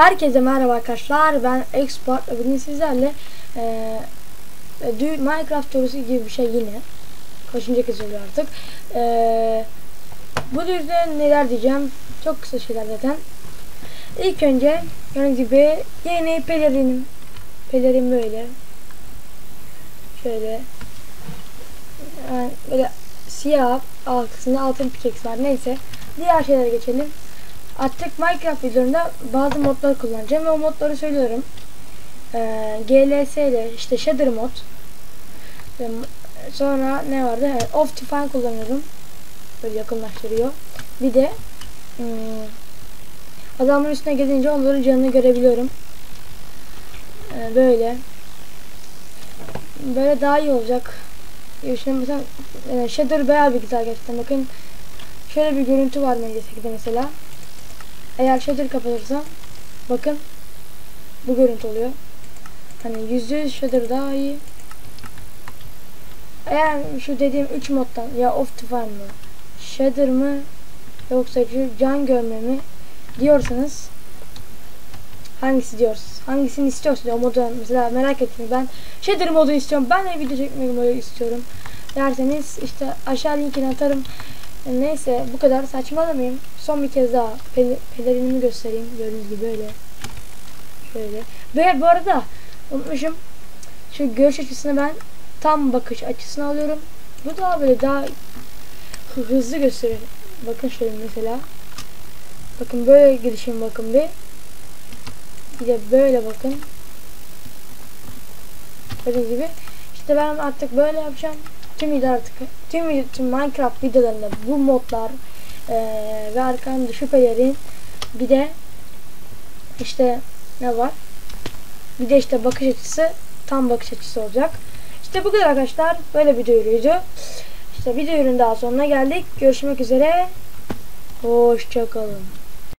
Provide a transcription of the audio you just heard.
Herkese merhaba arkadaşlar. Ben Export. Bugün sizlerle e, dü- Minecraft sorusu gibi bir şey yine. Kaçıncı kez oluyor artık. E, bu yüzden neler diyeceğim. Çok kısa şeyler zaten. İlk önce gördüğünüz gibi yeni pelerinim. Pelerin böyle. Şöyle. Yani böyle siyah altısında altın pickaxe var. Neyse. Diğer şeylere geçelim. Artık Minecraft videolarında bazı modlar kullanacağım ve o modları söylüyorum. Ee, GLS ile işte Shader mod. Sonra ne vardı? Evet, Optifine kullanıyorum. Böyle yakınlaştırıyor. Bir de hmm, adamın üstüne gelince onların canını görebiliyorum. Ee, böyle. Böyle daha iyi olacak. Şimdi mesela e, Shader bayağı bir güzel gerçekten. Bakın şöyle bir görüntü var MGS2'de mesela. Eğer shader kapatırsam bakın bu görüntü oluyor. Hani yüzde shader daha iyi. Eğer şu dediğim 3 moddan ya Optifine mı shader mı yoksa şu can görme mi diyorsanız hangisi diyorsunuz? Hangisini istiyorsunuz? O modu mesela merak ettim ben shader modu istiyorum. Ben de video çekmek modu istiyorum. Derseniz işte aşağı linkini atarım. Neyse bu kadar saçmalamayayım. Son bir kez daha pel pelerinimi göstereyim. Gördüğünüz gibi böyle. Şöyle. Ve bu arada unutmuşum. Şu görüş açısını ben tam bakış açısını alıyorum. Bu daha böyle daha hı- hızlı gösteriyor. Bakın şöyle mesela. Bakın böyle girişim bakın bir. Bir de böyle bakın. Gördüğünüz gibi. İşte ben artık böyle yapacağım tüm video artık tüm, tüm Minecraft videolarında bu modlar eee ve arkamda şüphelerin bir de işte ne var? Bir de işte bakış açısı tam bakış açısı olacak. İşte bu kadar arkadaşlar böyle bir duyuruydu işte video ürün daha sonuna geldik. Görüşmek üzere. Hoşçakalın